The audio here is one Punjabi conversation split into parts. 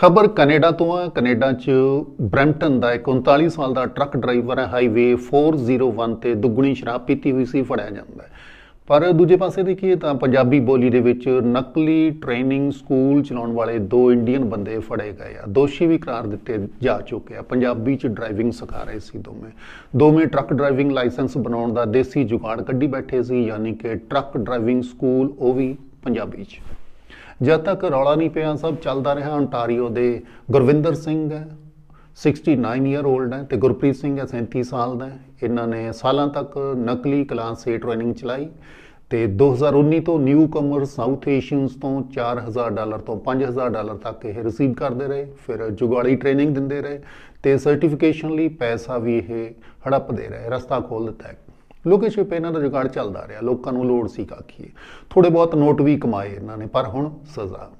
ਖਬਰ ਕੈਨੇਡਾ ਤੋਂ ਆ। ਕੈਨੇਡਾ 'ਚ ਬ੍ਰੈਂਪਟਨ ਦਾ ਇੱਕ 39 ਸਾਲ ਦਾ ਟਰੱਕ ਡਰਾਈਵਰ ਹੈ। ਹਾਈਵੇ 401 ਤੇ ਦੁੱਗਣੀ ਸ਼ਰਾਬ ਪੀਤੀ ਹੋਈ ਸੀ, ਫੜਿਆ ਜਾਂਦਾ ਹੈ। ਪਰ ਦੂਜੇ ਪਾਸੇ ਦੇਖੀਏ ਤਾਂ ਪੰਜਾਬੀ ਬੋਲੀ ਦੇ ਵਿੱਚ ਨਕਲੀ ਟ੍ਰੇਨਿੰਗ ਸਕੂਲ ਚਲਾਉਣ ਵਾਲੇ ਦੋ ਇੰਡੀਅਨ ਬੰਦੇ ਫੜੇ ਗਏ ਆ। ਦੋਸ਼ੀ ਵੀ ਕਰਾਰ ਦਿੱਤੇ ਜਾ ਚੁੱਕੇ ਆ। ਪੰਜਾਬੀ 'ਚ ਡਰਾਈਵਿੰਗ ਸਿਖਾ ਰਹੇ ਸੀ ਦੋਵੇਂ। ਦੋਵੇਂ ਟਰੱਕ ਡਰਾਈਵਿੰਗ ਲਾਇਸੈਂਸ ਬਣਾਉਣ ਦਾ ਦੇਸੀ ਜੁਗਾੜ ਕੱਢੀ ਬੈਠੇ ਸੀ, ਯਾਨੀ ਕਿ ਟਰੱਕ ਡਰਾਈਵਿੰਗ ਸਕੂਲ, ਉਹ ਵੀ ਪੰਜਾਬੀ 'ਚ। ਜਦ ਤੱਕ ਰੌਲਾ ਨਹੀਂ ਪਿਆ, ਸਭ ਚੱਲਦਾ ਰਿਹਾ। ਅੰਟਾਰੀਓ ਦੇ ਗੁਰਵਿੰਦਰ ਸਿੰਘ ਹੈ 69 ਈਅਰ 올ਡ ਹੈ ਤੇ ਗੁਰਪ੍ਰੀਤ ਸਿੰਘ ਹੈ 37 ਸਾਲ ਦਾ ਇਹਨਾਂ ਨੇ ਸਾਲਾਂ ਤੱਕ ਨਕਲੀ ਕਲਾਸ A ਟ੍ਰੇਨਿੰਗ ਚਲਾਈ ਤੇ 2019 ਤੋਂ ਨਿਊ ਕਮਰ ਸਾਊਥ ਏਸ਼ੀਅਨਸ ਤੋਂ 4000 ਡਾਲਰ ਤੋਂ 5000 ਡਾਲਰ ਤੱਕ ਇਹ ਰਿਸੀਵ ਕਰਦੇ ਰਹੇ, ਫਿਰ ਜੁਗਾੜੀ ਟ੍ਰੇਨਿੰਗ ਦਿੰਦੇ ਰਹੇ ਤੇ ਸਰਟੀਫਿਕੇਸ਼ਨ ਲਈ ਪੈਸਾ ਵੀ ਇਹ ਹੜੱਪਦੇ ਰਹੇ, ਰਸਤਾ ਖੋਲ ਦਿੱਤਾ ਲੋਕੇਸ਼ਿਪ ਇਹਨਾਂ ਦਾ ਜੁਗਾੜ ਚੱਲਦਾ ਰਿਹਾ, ਲੋਕਾਂ ਨੂੰ ਲੋੜ ਸੀ ਕਾਖੀਏ ਥੋੜੇ ਬਹੁਤ ਨੋਟ ਵੀ ਕਮਾਏ ਇਹਨਾਂ ਨੇ, ਪਰ ਹੁਣ ਸਜ਼ਾ।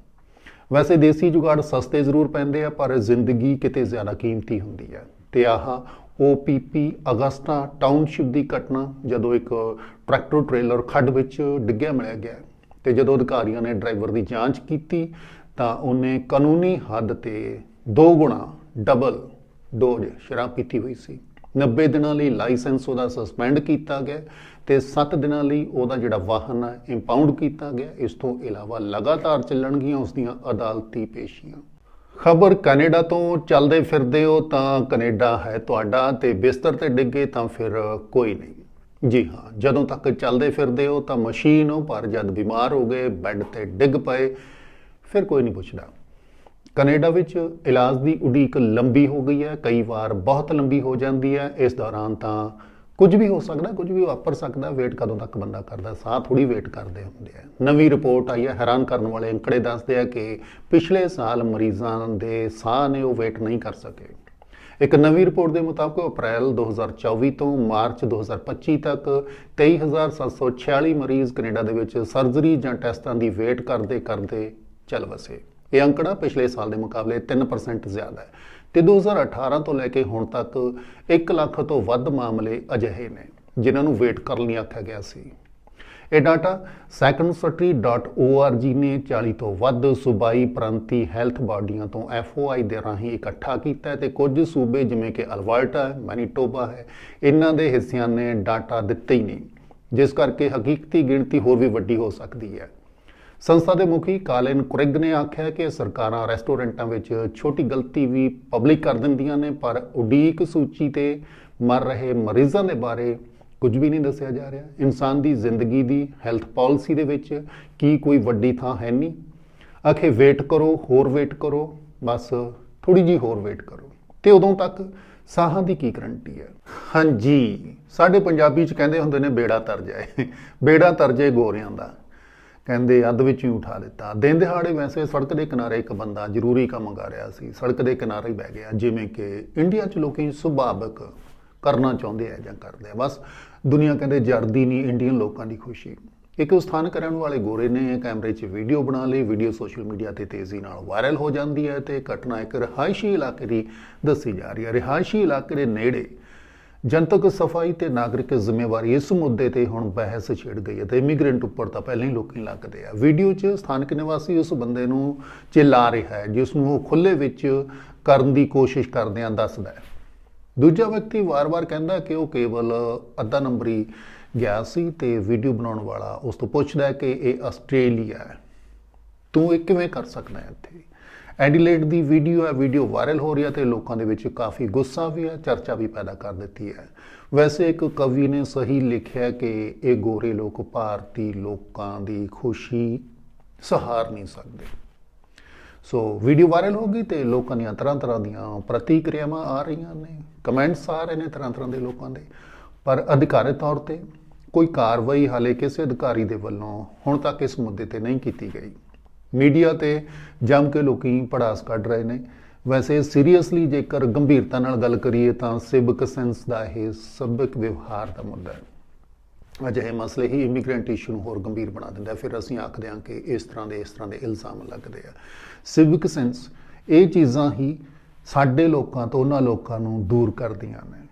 ਵੈਸੇ ਦੇਸੀ ਜੁਗਾੜ ਸਸਤੇ ਜ਼ਰੂਰ ਪੈਂਦੇ ਆ, ਪਰ ਜ਼ਿੰਦਗੀ ਕਿਤੇ ਜ਼ਿਆਦਾ ਕੀਮਤੀ ਹੁੰਦੀ ਹੈ। ਤੇ ਆਹ OPP ਅਗਸਟਾ ਟਾਊਨਸ਼ਿਪ ਦੀ ਘਟਨਾ, ਜਦੋਂ ਇੱਕ ਟਰੈਕਟਰ ਟ੍ਰੇਲਰ ਖੱਡ ਵਿੱਚ ਡਿੱਗਿਆ ਮਿਲਿਆ ਗਿਆ। ਤੇ ਜਦੋਂ ਅਧਿਕਾਰੀਆਂ ਨੇ ਡਰਾਈਵਰ ਦੀ ਜਾਂਚ ਕੀਤੀ, ਤਾਂ ਉਹਨੇ ਕਾਨੂੰਨੀ ਹੱਦ ਤੇ ਦੋ ਗੁਣਾ ਡਬਲ ਡੋਜ਼ ਸ਼ਰਾਬ ਪੀਤੀ ਹੋਈ ਸੀ। 90 ਦਿਨਾਂ ਲਈ ਲਾਇਸੈਂਸ ਉਹਦਾ ਸਸਪੈਂਡ ਕੀਤਾ ਗਿਆ ਤੇ 7 ਦਿਨਾਂ ਲਈ ਉਹਦਾ ਜਿਹੜਾ ਵਾਹਨ ਹੈ ਇੰਪਾਊਂਡ ਕੀਤਾ ਗਿਆ। ਇਸ ਤੋਂ ਇਲਾਵਾ ਲਗਾਤਾਰ ਚੱਲਣਗੀਆਂ ਉਸ ਦੀਆਂ ਅਦਾਲਤੀ ਪੇਸ਼ੀਆਂ। ਖਬਰ ਕੈਨੇਡਾ ਤੋਂ ਚੱਲਦੇ ਫਿਰਦੇ ਹੋ ਤਾਂ ਕੈਨੇਡਾ ਹੈ ਤੁਹਾਡਾ ਤੇ ਬਿਸਤਰ ਤੇ ਡਿੱਗੇ ਤਾਂ ਫਿਰ ਕੋਈ ਨਹੀਂ। ਜੀ ਹਾਂ, ਜਦੋਂ ਤੱਕ ਚੱਲਦੇ ਫਿਰਦੇ ਹੋ ਤਾਂ ਮਸ਼ੀਨ ਹੋ, ਪਰ ਜਦ ਬਿਮਾਰ ਹੋ ਗਏ, ਬੈੱਡ ਤੇ ਡਿੱਗ ਪਏ, ਫਿਰ ਕੋਈ ਨਹੀਂ ਪੁੱਛਦਾ। ਕੈਨੇਡਾ ਵਿੱਚ ਇਲਾਜ ਦੀ ਉਡੀਕ ਲੰਬੀ ਹੋ ਗਈ ਹੈ, ਕਈ ਵਾਰ ਬਹੁਤ ਲੰਬੀ ਹੋ ਜਾਂਦੀ ਹੈ। ਇਸ ਦੌਰਾਨ ਤਾਂ ਕੁਝ ਵੀ ਹੋ ਸਕਦਾ, ਕੁਝ ਵੀ ਵਾਪਰ ਸਕਦਾ, ਵੇਟ ਕਦੋਂ ਤੱਕ ਬੰਦਾ ਕਰਦਾ, ਸਾਹ ਥੋੜੀ ਵੇਟ ਕਰਦੇ ਹੁੰਦੇ ਆ। ਨਵੀਂ ਰਿਪੋਰਟ ਆਈ ਹੈ, ਹੈਰਾਨ ਕਰਨ ਵਾਲੇ ਅੰਕੜੇ ਦੱਸਦੇ ਆ ਕਿ ਪਿਛਲੇ ਸਾਲ ਮਰੀਜ਼ਾਂ ਦੇ ਸਾਹ ਨੇ ਉਹ ਵੇਟ ਨਹੀਂ ਕਰ ਸਕੇ। ਇੱਕ ਨਵੀਂ ਰਿਪੋਰਟ ਦੇ ਮੁਤਾਬਕ ਅਪ੍ਰੈਲ 2024 ਤੋਂ ਮਾਰਚ 2025 ਤੱਕ 23746 ਮਰੀਜ਼ ਕੈਨੇਡਾ ਦੇ ਵਿੱਚ ਸਰਜਰੀ ਜਾਂ ਟੈਸਟਾਂ ਦੀ ਵੇਟ ਕਰਦੇ ਕਰਦੇ ਚੱਲ ਵਸੇ। ਇਹ ਅੰਕੜਾ ਪਿਛਲੇ ਸਾਲ ਦੇ ਮੁਕਾਬਲੇ 3% ਜ਼ਿਆਦਾ ਹੈ ਤੇ 2018 ਤੋਂ ਲੈ ਕੇ ਹੁਣ ਤੱਕ 1 ਲੱਖ ਤੋਂ ਵੱਧ ਮਾਮਲੇ ਅਜਿਹੇ ਨੇ, ਜਿਨ੍ਹਾਂ ਨੂੰ ਵੇਟ ਕਰਨ ਲਈ ਆਖਿਆ ਗਿਆ ਸੀ। ਇਹ ਡਾਟਾ secondcity.org ਨੇ 40 ਤੋਂ ਵੱਧ ਸੂਬਾਈ ਪ੍ਰਾਂਤੀ ਹੈਲਥ ਬਾਡੀਆਂ ਤੋਂ FOI ਦੇ ਰਾਹੀਂ ਇਕੱਠਾ ਕੀਤਾ ਹੈ ਤੇ ਕੁਝ ਸੂਬੇ ਜਿਵੇਂ ਕਿ ਅਲਵਰਟਾ ਹੈ, ਮੈਨੀਟੋਬਾ ਹੈ, ਇਹਨਾਂ ਦੇ ਹਿੱਸਿਆਂ ਨੇ ਡਾਟਾ ਦਿੱਤੇ ਹੀ ਨਹੀਂ, ਜਿਸ ਕਰਕੇ ਹਕੀਕਤੀ ਗਿਣਤੀ ਹੋਰ ਵੀ ਵੱਡੀ ਹੋ ਸਕਦੀ ਹੈ। ਸੰਸਥਾ ਦੇ ਮੁਖੀ ਕਾਲਿਨ ਕੁਰਿਗ ਨੇ ਆਖਿਆ ਕਿ ਸਰਕਾਰਾਂ ਰੈਸਟੋਰੈਂਟਾਂ ਵਿੱਚ ਛੋਟੀ ਗਲਤੀ ਵੀ ਪਬਲਿਕ ਕਰ ਦਿੰਦੀਆਂ ਨੇ, ਪਰ ਉਡੀਕ ਸੂਚੀ ਤੇ ਮਰ ਰਹੇ ਮਰੀਜ਼ਾਂ ਦੇ ਬਾਰੇ ਕੁਝ ਵੀ ਨਹੀਂ ਦੱਸਿਆ ਜਾ ਰਿਹਾ। ਇਨਸਾਨ ਦੀ ਜ਼ਿੰਦਗੀ ਦੀ ਹੈਲਥ ਪਾਲਿਸੀ ਦੇ ਵਿੱਚ ਕੀ ਕੋਈ ਵੱਡੀ ਥਾਂ ਹੈ ਨਹੀਂ। ਆਖੇ, ਵੇਟ ਕਰੋ, ਹੋਰ ਵੇਟ ਕਰੋ, ਬਸ ਥੋੜੀ ਜੀ ਹੋਰ ਵੇਟ ਕਰੋ। ਤੇ ਉਦੋਂ ਤੱਕ ਸਾਹਾਂ ਦੀ ਕੀ ਗਰੰਟੀ ਹੈ? ਹਾਂਜੀ, ਸਾਡੇ ਪੰਜਾਬੀ ਚ ਕਹਿੰਦੇ ਹੁੰਦੇ ਨੇ, ਬੇੜਾ ਤਰ ਜਾਏ। ਬੇੜਾ ਤਰ ਜਾਏ ਗੋਰਿਆਂ ਦਾ। ਕਹਿੰਦੇ ਅੱਧ ਵਿੱਚ ਹੀ ਉਠਾ ਦਿੱਤਾ। ਦਿਨ ਦਿਹਾੜੇ ਵੈਸੇ ਸੜਕ ਦੇ ਕਿਨਾਰੇ ਇੱਕ ਬੰਦਾ ਜ਼ਰੂਰੀ ਕੰਮ ਕਰ ਰਿਹਾ ਸੀ। ਸੜਕ ਦੇ ਕਿਨਾਰੇ ਬਹਿ ਗਿਆ, ਜਿਵੇਂ ਕਿ ਇੰਡੀਆ 'ਚ ਲੋਕੀ ਸੁਭਾਵਿਕ ਕਰਨਾ ਚਾਹੁੰਦੇ ਆ ਜਾਂ ਕਰਦੇ ਆ। ਬਸ ਦੁਨੀਆ ਕਹਿੰਦੇ ਜਰਦੀ ਨਹੀਂ, ਇੰਡੀਅਨ ਲੋਕਾਂ ਦੀ ਖੁਸ਼ੀ। ਇੱਕ ਸਥਾਨਕ ਰਹਿਣ ਵਾਲੇ ਗੋਰੇ ਨੇ ਕੈਮਰੇ 'ਚ ਵੀਡੀਓ ਬਣਾ ਲਈ। ਵੀਡੀਓ ਸੋਸ਼ਲ ਮੀਡੀਆ ਤੇ ਤੇਜ਼ੀ ਨਾਲ ਵਾਇਰਲ ਹੋ ਜਾਂਦੀ ਹੈ ਤੇ ਘਟਨਾ ਇੱਕ ਰਿਹਾਇਸ਼ੀ ਇਲਾਕੇ ਦੀ ਦੱਸੀ ਜਾ ਰਹੀ ਹੈ। ਰਿਹਾਇਸ਼ੀ ਇਲਾਕੇ ਦੇ ਨੇੜੇ ਜਨਤਕ ਸਫ਼ਾਈ ਤੇ ਨਾਗਰਿਕ ਜ਼ਿੰਮੇਵਾਰੀ ਇਸ ਮੁੱਦੇ ਤੇ ਹੁਣ ਬਹਿਸ ਛਿੜ ਗਈ ਹੈ ਤੇ ਇਮੀਗ੍ਰੈਂਟ ਉੱਪਰ ਤਾਂ ਪਹਿਲਾਂ ਹੀ ਲੋਕੀ ਲੱਗਦੇ ਆ। ਵੀਡੀਓ 'ਚ ਸਥਾਨਕ ਨਿਵਾਸੀ ਉਸ ਬੰਦੇ ਨੂੰ ਚਿल्ला ਰਿਹਾ ਹੈ, ਜਿਸ ਨੂੰ ਉਹ ਖੁੱਲੇ ਵਿੱਚ ਕਰਨ ਦੀ ਕੋਸ਼ਿਸ਼ ਕਰਦਿਆਂ ਦੱਸਦਾ ਹੈ। ਦੂਜਾ ਵਿਅਕਤੀ ਵਾਰ-ਵਾਰ ਕਹਿੰਦਾ ਕਿ ਉਹ ਕੇਵਲ ਅੱਧਾ ਨੰਬਰੀ ਗਿਆ ਸੀ ਤੇ ਵੀਡੀਓ ਬਣਾਉਣ ਵਾਲਾ ਉਸ ਤੋਂ ਪੁੱਛਦਾ ਕਿ ਇਹ ਆਸਟ੍ਰੇਲੀਆ ਹੈ। ਤੂੰ ਇਹ ਕਿਵੇਂ ਕਰ ਸਕਦਾ ਹੈ ਇੱਥੇ? ਐਡੀਲੇਡ ਦੀ ਵੀਡੀਓ ਹੈ ਵੀਡੀਓ ਵਾਇਰਲ ਹੋ ਰਹੀ ਹੈ ਤੇ ਲੋਕਾਂ ਦੇ ਵਿੱਚ ਕਾਫੀ ਗੁੱਸਾ ਵੀ ਹੈ, ਚਰਚਾ ਵੀ ਪੈਦਾ ਕਰ ਦਿੱਤੀ ਹੈ। ਵੈਸੇ ਇੱਕ ਕਵੀ ਨੇ ਸਹੀ ਲਿਖਿਆ ਕਿ ਇਹ ਗੋਰੇ ਲੋਕ ਭਾਰਤੀ ਲੋਕਾਂ ਦੀ ਖੁਸ਼ੀ ਸਹਾਰ ਨਹੀਂ ਸਕਦੇ। ਸੋ ਵੀਡੀਓ ਵਾਇਰਲ ਹੋ ਗਈ ਤੇ ਲੋਕਾਂ ਦੀਆਂ ਤਰ੍ਹਾਂ ਤਰ੍ਹਾਂ ਦੀਆਂ ਪ੍ਰਤੀਕਿਰਿਆਵਾਂ ਆ ਰਹੀਆਂ ਨੇ। ਕਮੈਂਟਸ ਆ ਰਹੇ ਨੇ ਤਰ੍ਹਾਂ ਤਰ੍ਹਾਂ ਦੇ ਲੋਕਾਂ ਦੇ। ਪਰ ਅਧਿਕਾਰਤ ਤੌਰ ਤੇ ਕੋਈ ਕਾਰਵਾਈ ਹਾਲੇ ਕਿਸੇ ਅਧਿਕਾਰੀ ਦੇ ਵੱਲੋਂ ਹੁਣ ਤੱਕ ਇਸ ਮੁੱਦੇ ਤੇ ਨਹੀਂ ਕੀਤੀ ਗਈ। ਮੀਡੀਆ ਤੇ ਜੰਮ ਕੇ ਲੋਕੀ ਪੜਾਸ ਕੱਢ ਰਹੇ ਨੇ। ਵੈਸੇ ਸੀਰੀਅਸਲੀ ਜੇਕਰ ਗੰਭੀਰਤਾ ਨਾਲ ਗੱਲ ਕਰੀਏ ਤਾਂ ਸਿਵਿਕ ਸੈਂਸ ਦਾ ਇਹ ਸਭਿਕ ਵਿਵਹਾਰ ਦਾ ਮੁੱਦਾ ਹੈ। ਅਜਿਹੇ ਮਸਲੇ ਹੀ ਇਮੀਗ੍ਰੈਂਟ ਇਸ਼ੂ ਨੂੰ ਹੋਰ ਗੰਭੀਰ ਬਣਾ ਦਿੰਦਾ ਫਿਰ ਅਸੀਂ ਆਖਦੇ ਹਾਂ ਕਿ ਇਸ ਤਰ੍ਹਾਂ ਦੇ, ਇਸ ਤਰ੍ਹਾਂ ਦੇ ਇਲਜ਼ਾਮ ਲੱਗਦੇ ਆ। ਸਿਵਿਕ ਸੈਂਸ ਇਹ ਚੀਜ਼ਾਂ ਹੀ ਸਾਡੇ ਲੋਕਾਂ ਤੋਂ ਉਹਨਾਂ ਲੋਕਾਂ ਨੂੰ ਦੂਰ ਕਰਦੀਆਂ ਨੇ।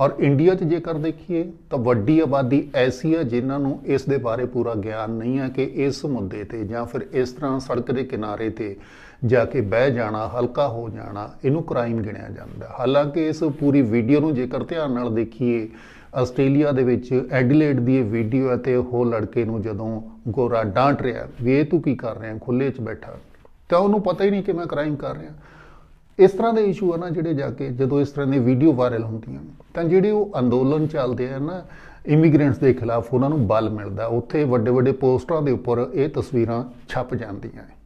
ਔਰ ਇੰਡੀਆ 'ਚ ਜੇਕਰ ਦੇਖੀਏ ਤਾਂ ਵੱਡੀ ਆਬਾਦੀ ਐਸੀ ਹੈ ਜਿਨ੍ਹਾਂ ਨੂੰ ਇਸ ਦੇ ਬਾਰੇ ਪੂਰਾ ਗਿਆਨ ਨਹੀਂ ਹੈ ਕਿ ਇਸ ਮੁੱਦੇ ਤੇ ਜਾਂ ਫਿਰ ਇਸ ਤਰ੍ਹਾਂ ਸੜਕ ਦੇ ਕਿਨਾਰੇ ਤੇ ਜਾ ਕੇ ਬਹਿ ਜਾਣਾ, ਹਲਕਾ ਹੋ ਜਾਣਾ, ਇਹਨੂੰ ਕ੍ਰਾਈਮ ਗਿਣਿਆ ਜਾਂਦਾ। ਹਾਲਾਂਕਿ ਇਸ ਪੂਰੀ ਵੀਡੀਓ ਨੂੰ ਜੇਕਰ ਧਿਆਨ ਨਾਲ ਦੇਖੀਏ, ਆਸਟ੍ਰੇਲੀਆ ਦੇ ਵਿੱਚ ਐਡੀਲੇਡ ਦੀ ਇਹ ਵੀਡੀਓ ਹੈ ਤੇ ਉਹ ਲੜਕੇ ਨੂੰ ਜਦੋਂ ਗੋਰਾ ਡਾਂਟ ਰਿਹਾ, ਵੀ ਇਹ ਤੂੰ ਕੀ ਕਰ ਰਿਹਾ ਖੁੱਲੇ 'ਚ ਬੈਠਾ। ਤਾਂ ਉਹਨੂੰ ਪਤਾ ਹੀ ਨਹੀਂ ਕਿ ਮੈਂ ਕ੍ਰਾਈਮ ਕਰ ਰਿਹਾ। ਇਸ ਤਰ੍ਹਾਂ ਦੇ ਇਸ਼ੂ ਆ ਨਾ ਜਿਹੜੇ ਜਾ ਕੇ ਜਦੋਂ ਇਸ ਤਰ੍ਹਾਂ ਦੀ ਵੀਡੀਓ ਵਾਇਰਲ ਹੁੰਦੀਆਂ ਤਾਂ ਜਿਹੜੇ ਉਹ ਅੰਦੋਲਨ ਚੱਲਦੇ ਆ ਨਾ ਇਮੀਗ੍ਰੈਂਟਸ ਦੇ ਖਿਲਾਫ ਉਹਨਾਂ ਨੂੰ ਬਲ ਮਿਲਦਾ, ਉੱਥੇ ਵੱਡੇ ਵੱਡੇ ਪੋਸਟਰਾਂ ਦੇ ਉੱਪਰ ਇਹ ਤਸਵੀਰਾਂ ਛਪ ਜਾਂਦੀਆਂ ਹੈ